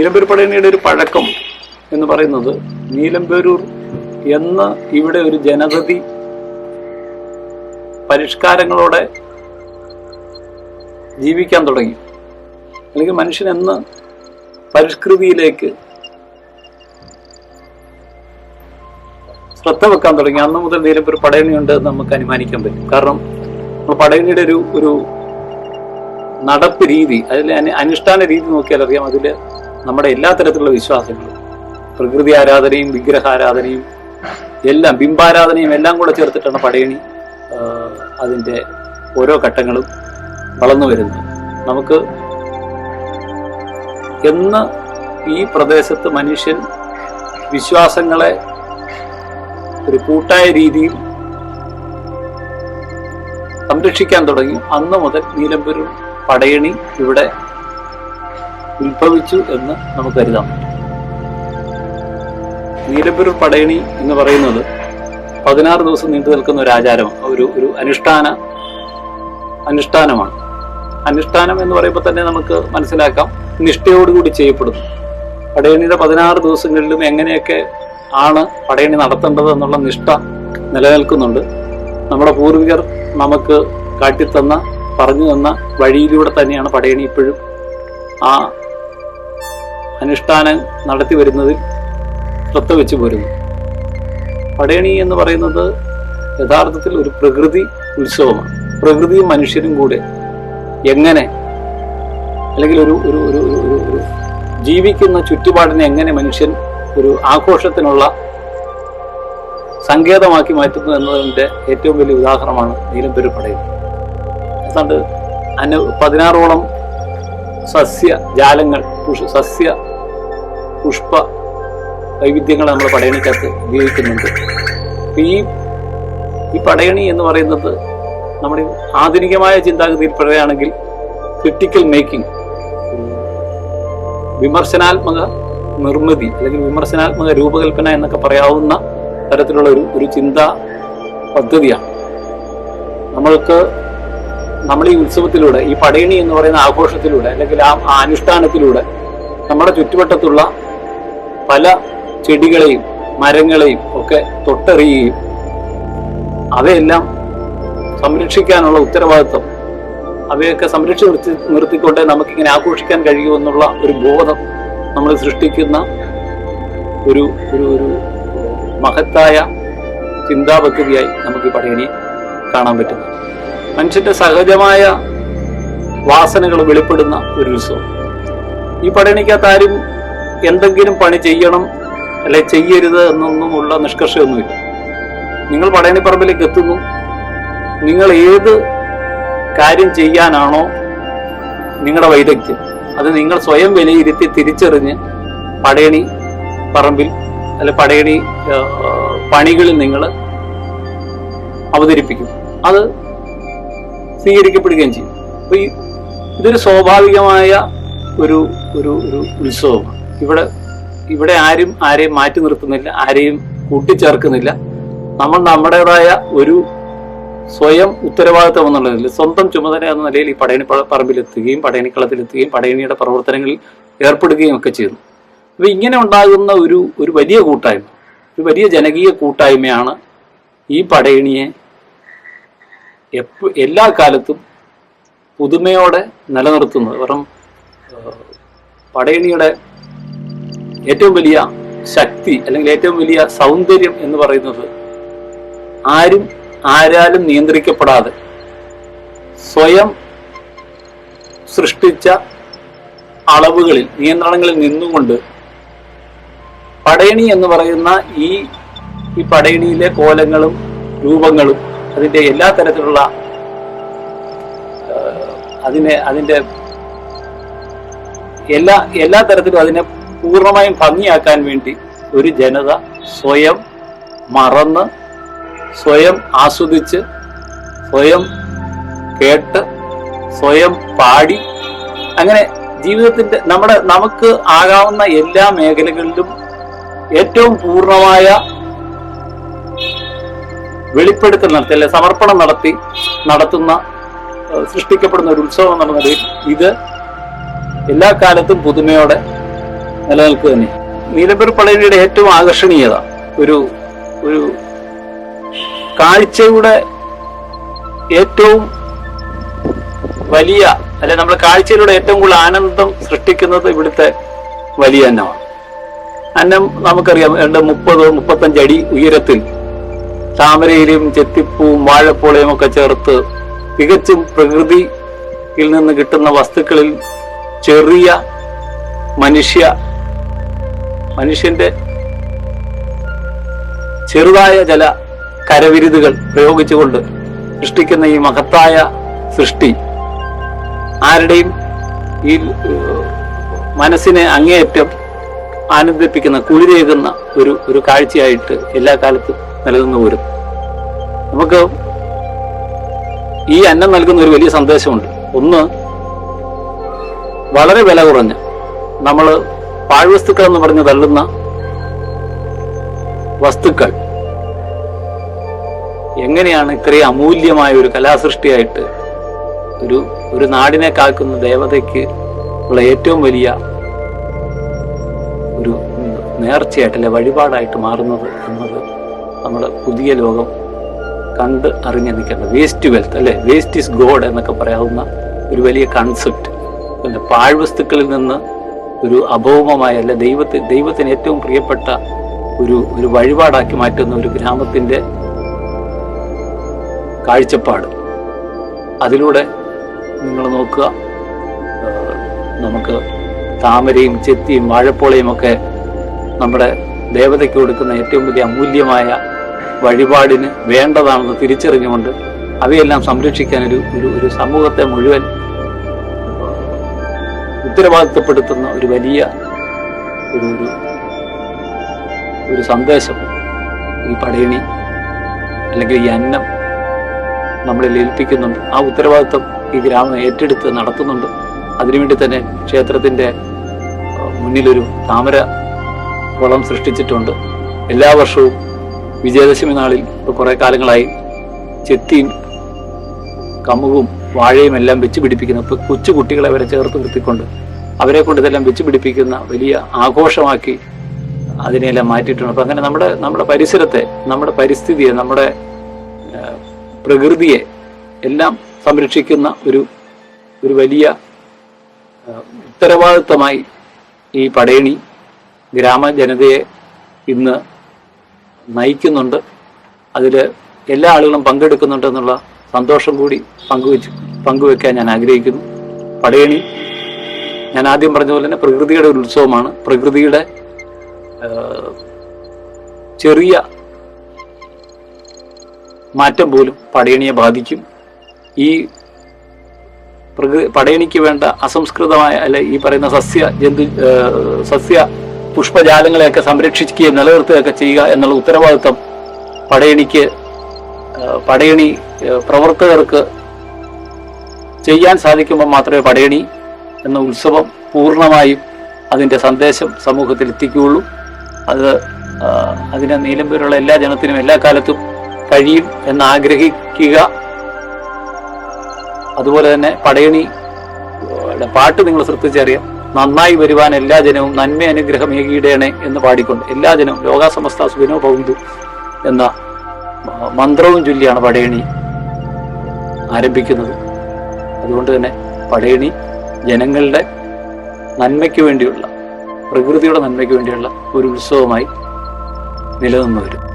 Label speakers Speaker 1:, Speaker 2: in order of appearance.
Speaker 1: നീലമ്പൂർ പടയണിയുടെ ഒരു പഴക്കം എന്ന് പറയുന്നത് നീലമ്പേരൂർ എന്ന ഇവിടെ ഒരു ജനതതി പരിഷ്കാരങ്ങളോടെ ജീവിക്കാൻ തുടങ്ങി. അല്ലെങ്കിൽ മനുഷ്യൻ എന്ന് പരിഷ്കൃതിയിലേക്ക് ശ്രദ്ധ വെക്കാൻ തുടങ്ങി. അന്ന് മുതൽ നീലമ്പൂർ പടയണിയുണ്ട് എന്ന് നമുക്ക് അനുമാനിക്കാൻ പറ്റും. കാരണം പടയണിയുടെ ഒരു ഒരു നടപ്പ് രീതി അതിലെ അനുഷ്ഠാന രീതി നോക്കിയാൽ അറിയാം അതിൽ നമ്മുടെ എല്ലാ തരത്തിലുള്ള വിശ്വാസങ്ങളും പ്രകൃതി ആരാധനയും വിഗ്രഹാരാധനയും എല്ലാം ബിംബാരാധനയും എല്ലാം കൂടെ ചേർത്തിട്ടാണ് പടയണി അതിന്റെ ഓരോ ഘട്ടങ്ങളും വളർന്നു വരുന്നത്. നമുക്ക് എന്ന് ഈ പ്രദേശത്ത് മനുഷ്യൻ വിശ്വാസങ്ങളെ ഒരു കൂട്ടായ രീതിയിൽ സംരക്ഷിക്കാൻ തുടങ്ങി. അന്ന് മുതൽ നീലമ്പൂരും പടയണി ഇവിടെ ഉത്ഭവിച്ചു എന്ന് നമുക്ക് കരുതാം. നീലമ്പൂർ പടയണി എന്ന് പറയുന്നത് പതിനാറ് ദിവസം നീണ്ടു നിൽക്കുന്ന ഒരു ആചാരം ഒരു ഒരു അനുഷ്ഠാന അനുഷ്ഠാനമാണ്. അനുഷ്ഠാനം എന്ന് പറയുമ്പോൾ തന്നെ നമുക്ക് മനസ്സിലാക്കാം നിഷ്ഠയോടുകൂടി ചെയ്യപ്പെടുന്നു. പടയണിയുടെ പതിനാറ് ദിവസങ്ങളിലും എങ്ങനെയൊക്കെ ആണ് പടയണി നടത്തേണ്ടത് എന്നുള്ള നിഷ്ഠ നിലനിൽക്കുന്നുണ്ട്. നമ്മുടെ പൂർവികർ നമുക്ക് കാട്ടിത്തന്ന പറഞ്ഞു തന്ന വഴിയിലൂടെ തന്നെയാണ് പടയണി ഇപ്പോഴും ആ അനുഷ്ഠാനം നടത്തി വരുന്നതിൽ ശ്രദ്ധ വെച്ചു പോരുന്നു. പടയണി എന്ന് പറയുന്നത് യഥാർത്ഥത്തിൽ ഒരു പ്രകൃതി ഉത്സവമാണ്. പ്രകൃതിയും മനുഷ്യരും കൂടെ എങ്ങനെ അല്ലെങ്കിൽ ഒരു ഒരു ഒരു ഒരു- ജീവിക്കുന്ന ചുറ്റുപാടിനെ എങ്ങനെ മനുഷ്യൻ ഒരു ആഘോഷത്തിനുള്ള സങ്കേതമാക്കി മാറ്റുന്നു എന്നതിന്റെ ഏറ്റവും വലിയ ഉദാഹരണമാണ് നീലംപെരു പടയണി. ഏതാണ്ട് അനു പതിനാറോളം സസ്യ ജാലങ്ങൾ സസ്യ പുഷ്പ വൈവിധ്യങ്ങൾ നമ്മൾ പടയണിക്കകത്ത് ഉപയോഗിക്കുന്നുണ്ട്. അപ്പം ഈ ഈ പടയണി എന്ന് പറയുന്നത് നമ്മുടെ ആധുനികമായ ചിന്താഗതിയിൽ പറയുകയാണെങ്കിൽ ക്രിട്ടിക്കൽ മേക്കിംഗ് വിമർശനാത്മക നിർമ്മിതി അല്ലെങ്കിൽ വിമർശനാത്മക രൂപകൽപ്പന എന്നൊക്കെ പറയാവുന്ന തരത്തിലുള്ള ഒരു ഒരു ചിന്താ പദ്ധതിയാണ്. നമ്മൾക്ക് നമ്മൾ ഈ ഉത്സവത്തിലൂടെ ഈ പടയണി എന്ന് പറയുന്ന ആഘോഷത്തിലൂടെ അല്ലെങ്കിൽ ആ അനുഷ്ഠാനത്തിലൂടെ നമ്മുടെ ചുറ്റുവട്ടത്തുള്ള പല ചെടികളെയും മരങ്ങളെയും ഒക്കെ തൊട്ടറിയുകയും അവയെല്ലാം സംരക്ഷിക്കാനുള്ള ഉത്തരവാദിത്വം അവയൊക്കെ സംരക്ഷിച്ച് നിർത്തി നിർത്തിക്കൊണ്ട് നമുക്കിങ്ങനെ ആഘോഷിക്കാൻ കഴിയുമെന്നുള്ള ഒരു ബോധം നമ്മൾ സൃഷ്ടിക്കുന്ന ഒരു ഒരു ഒരു മഹത്തായ ചിന്താ പദ്ധതിയായി നമുക്ക് ഈ പടയണി കാണാൻ പറ്റുന്നു. മനുഷ്യന്റെ സഹജമായ വാസനകൾ വെളിപ്പെടുന്ന ഒരു ഉത്സവം. ഈ പടയണിക്കകത്ത് ആരും എന്തെങ്കിലും പണി ചെയ്യണം അല്ലെ ചെയ്യരുത് എന്നൊന്നുമുള്ള നിഷ്കർഷമൊന്നുമില്ല നിങ്ങൾ പടയണിപ്പറമ്പിലേക്ക് എത്തുന്നു. നിങ്ങൾ ഏത് കാര്യം ചെയ്യാനാണോ നിങ്ങളുടെ വൈദഗ്ധ്യം. അത് നിങ്ങൾ സ്വയം വിലയിരുത്തി തിരിച്ചറിഞ്ഞ് പടയണി പറമ്പിൽ അല്ലെ പടയണി പണികളിൽ നിങ്ങൾ അവതരിപ്പിക്കും. അത് സ്വീകരിക്കപ്പെടുകയും ചെയ്യും. അപ്പൊ ഈ ഇതൊരു സ്വാഭാവികമായ ഒരു ഒരു ഒരു ഉത്സവമാണ്. ഇവിടെ ഇവിടെ ആരും ആരെയും മാറ്റി നിർത്തുന്നില്ല ആരെയും കൂട്ടിച്ചേർക്കുന്നില്ല. നമ്മൾ നമ്മുടേതായ ഒരു സ്വയം ഉത്തരവാദിത്വം എന്നുള്ളതിൽ സ്വന്തം ചുമതല എന്ന നിലയിൽ ഈ പടയണി പറമ്പിലെത്തുകയും പടയണിക്കളത്തിലെത്തുകയും പടയണിയുടെ പ്രവർത്തനങ്ങളിൽ ഏർപ്പെടുകയും ഒക്കെ ചെയ്യുന്നു. അപ്പൊ ഇങ്ങനെ ഉണ്ടാകുന്ന ഒരു ഒരു വലിയ കൂട്ടായ്മ ഒരു വലിയ ജനകീയ കൂട്ടായ്മയാണ് ഈ പടയണിയെ എപ്പോ എല്ലാ കാലത്തും പുതുമയോടെ നിലനിർത്തുന്നത്. കാരണം പടയണിയുടെ ഏറ്റവും വലിയ ശക്തി അല്ലെങ്കിൽ ഏറ്റവും വലിയ സൗന്ദര്യം എന്ന് പറയുന്നത് ആരും ആരാലും നിയന്ത്രിക്കപ്പെടാതെ സ്വയം സൃഷ്ടിച്ച അളവുകളിൽ നിയന്ത്രണങ്ങളിൽ നിന്നുകൊണ്ട് പടയണി എന്ന് പറയുന്ന ഈ ഈ പടയണിയിലെ കോലങ്ങളും രൂപങ്ങളും അതിന്റെ എല്ലാ തരത്തിലുള്ള അതിനെ അതിന്റെ എല്ലാ എല്ലാ തരത്തിലും അതിനെ പൂർണമായും ഭംഗിയാക്കാൻ വേണ്ടി ഒരു ജനത സ്വയം മറന്ന് സ്വയം ആസ്വദിച്ച് സ്വയം കേട്ട് സ്വയം പാടി അങ്ങനെ ജീവിതത്തിന്റെ നമ്മുടെ നമുക്ക് ആകാവുന്ന എല്ലാ മേഖലകളിലും ഏറ്റവും പൂർണമായ വെളിപ്പെടുത്തൽ നടത്തി അല്ലെ സമർപ്പണം നടത്തി നടത്തുന്ന സൃഷ്ടിക്കപ്പെടുന്ന ഒരു ഉത്സവം എന്നുള്ള നിലയിൽ ഇത് എല്ലാ കാലത്തും പുതുമയോടെ നിലനിൽക്കുക തന്നെ. നീലമ്പൂർ പള്ളിയുടെ ഏറ്റവും ആകർഷണീയത ഒരു ഒരു കാഴ്ചയുടെ ഏറ്റവും വലിയ അല്ലെ നമ്മുടെ കാഴ്ചയിലൂടെ ഏറ്റവും കൂടുതൽ ആനന്ദം സൃഷ്ടിക്കുന്നത് ഇവിടുത്തെ വലിയ അന്നമാണ്. അന്നം നമുക്കറിയാം രണ്ട് മുപ്പത് മുപ്പത്തഞ്ച് അടി ഉയരത്തിൽ താമരയിലും ചെത്തിപ്പൂവും വാഴപ്പോളയും ഒക്കെ ചേർത്ത് തികച്ചും പ്രകൃതിയിൽ നിന്ന് കിട്ടുന്ന വസ്തുക്കളിൽ ചെറിയ മനുഷ്യ മനുഷ്യന്റെ ചെറുതായ ചില കരവിരുതുകൾ പ്രയോഗിച്ചുകൊണ്ട് സൃഷ്ടിക്കുന്ന ഈ മഹത്തായ സൃഷ്ടി ആരുടെയും ഈ മനസ്സിനെ അങ്ങേയറ്റം ആനന്ദിപ്പിക്കുന്ന കുളിരേകുന്ന ഒരു ഒരു കാഴ്ചയായിട്ട് എല്ലാ കാലത്തും നൽകുന്ന വരും. നമുക്ക് ഈ അന്നം നൽകുന്ന ഒരു വലിയ സന്ദേശമുണ്ട്. ഒന്ന് വളരെ വില കുറഞ്ഞ് നമ്മൾ പാഴ്വസ്തുക്കൾ എന്ന് പറഞ്ഞ് തള്ളുന്ന വസ്തുക്കൾ എങ്ങനെയാണ് ഇത്രയും അമൂല്യമായ ഒരു കലാസൃഷ്ടിയായിട്ട് ഒരു ഒരു നാടിനെ കാക്കുന്ന ദേവതയ്ക്ക് ഉള്ള ഏറ്റവും വലിയ ഒരു നേർച്ചയായിട്ട് അല്ലെ വഴിപാടായിട്ട് മാറുന്നത് എന്നത് നമ്മുടെ പുതിയ ലോകം കണ്ട് അറിഞ്ഞ് നിൽക്കേണ്ടത് വേസ്റ്റ് വെൽത്ത് അല്ലെ വേസ്റ്റ് ഇസ് ഗോഡ് എന്നൊക്കെ പറയാവുന്ന ഒരു വലിയ കൺസെപ്റ്റ് പാഴ്വസ്തുക്കളിൽ നിന്ന് ഒരു അഭൗമമായ അല്ല ദൈവത്തെ ദൈവത്തിന് ഏറ്റവും പ്രിയപ്പെട്ട ഒരു ഒരു വഴിപാടാക്കി മാറ്റുന്ന ഒരു ഗ്രാമത്തിന്റെ കാഴ്ചപ്പാട്. അതിലൂടെ നിങ്ങൾ നോക്കുക നമുക്ക് താമരയും ചെത്തിയും വാഴപ്പോളയും ഒക്കെ നമ്മുടെ ദേവതയ്ക്ക് കൊടുക്കുന്ന ഏറ്റവും വലിയ അമൂല്യമായ വഴിപാടിന് വേണ്ടതാണെന്ന് തിരിച്ചറിഞ്ഞുകൊണ്ട് അവയെല്ലാം സംരക്ഷിക്കാൻ ഒരു ഒരു ഒരു സമൂഹത്തെ മുഴുവൻ ഉത്തരവാദിത്തപ്പെടുത്തുന്ന ഒരു വലിയ ഒരു ഒരു സന്ദേശം ഈ പടയണി അല്ലെങ്കിൽ ഈ അന്നം നമ്മളിൽ ഏൽപ്പിക്കുന്നുണ്ട്. ആ ഉത്തരവാദിത്വം ഈ ഗ്രാമം ഏറ്റെടുത്ത് നടത്തുന്നുണ്ട്. അതിനുവേണ്ടി തന്നെ ക്ഷേത്രത്തിന്റെ മുന്നിലൊരു താമര കുളം സൃഷ്ടിച്ചിട്ടുണ്ട്. എല്ലാ വർഷവും വിജയദശമി നാളിൽ ഇപ്പോൾ കുറേ കാലങ്ങളായി ചെത്തിയും കമുകും വാഴയും എല്ലാം വെച്ച് പിടിപ്പിക്കുന്ന ഇപ്പൊ കൊച്ചു കുട്ടികളെ വരെ ചേർത്ത് നിർത്തിക്കൊണ്ട് അവരെ കൊണ്ട് ഇതെല്ലാം വെച്ച് പിടിപ്പിക്കുന്ന വലിയ ആഘോഷമാക്കി അതിനെല്ലാം മാറ്റിയിട്ടുണ്ട്. അപ്പൊ അങ്ങനെ നമ്മുടെ നമ്മുടെ പരിസരത്തെ നമ്മുടെ പരിസ്ഥിതിയെ നമ്മുടെ പ്രകൃതിയെ എല്ലാം സംരക്ഷിക്കുന്ന ഒരു ഒരു വലിയ ഉത്തരവാദിത്വമായി ഈ പടയണി ഗ്രാമജനതയെ ഇന്ന് നയിക്കുന്നുണ്ട്. അതിൽ എല്ലാ ആളുകളും പങ്കെടുക്കുന്നുണ്ട് എന്നുള്ള സന്തോഷം കൂടി പങ്കുവെച്ച് പങ്കുവെക്കാൻ ഞാൻ ആഗ്രഹിക്കുന്നു. പടയണി ഞാൻ ആദ്യം പറഞ്ഞ പോലെ തന്നെ പ്രകൃതിയുടെ ഒരു ഉത്സവമാണ്. പ്രകൃതിയുടെ ചെറിയ മാറ്റം പോലും പടയണിയെ ബാധിക്കും. ഈ പ്രകൃതി പടയണിക്ക് വേണ്ട അസംസ്കൃതമായ അല്ലെ ഈ പറയുന്ന സസ്യ ജന്തു സസ്യ പുഷ്പജാലങ്ങളെയൊക്കെ സംരക്ഷിക്കുകയും നിലനിർത്തുകയൊക്കെ ചെയ്യുക എന്നുള്ള ഉത്തരവാദിത്വം പടയണിക്ക് പടയണി പ്രവർത്തകർക്ക് ചെയ്യാൻ സാധിക്കുമ്പോൾ മാത്രമേ പടയണി എന്ന ഉത്സവം പൂർണമായും അതിന്റെ സന്ദേശം സമൂഹത്തിൽ എത്തിക്കുകയുള്ളൂ. അത് അതിനെ അതിനെ നീലമ്പൂരുള്ള എല്ലാ ജനത്തിനും എല്ലാ കാലത്തും കഴിയും എന്ന് ആഗ്രഹിക്കുക. അതുപോലെ തന്നെ പടയണി പാട്ട് നിങ്ങൾ ശ്രദ്ധിച്ചറിയാം. നന്നായി വരുവാൻ എല്ലാ ജനവും നന്മ അനുഗ്രഹം ഏകീടേണേ എന്ന് പാടിക്കൊണ്ട് എല്ലാ ജനവും ലോകാസമസ്ത സുഖനോ ഭവന്തു എന്ന മന്ത്രവും ചൊല്ലിയാണ് പടയണി. ആരംഭിക്കുന്നത്. അതുകൊണ്ട് തന്നെ പടയണി ജനങ്ങളുടെ നന്മയ്ക്ക് വേണ്ടിയുള്ള പ്രകൃതിയുടെ നന്മയ്ക്ക് വേണ്ടിയുള്ള ഒരു ഉത്സവമായി നിലനിന്നു വരും.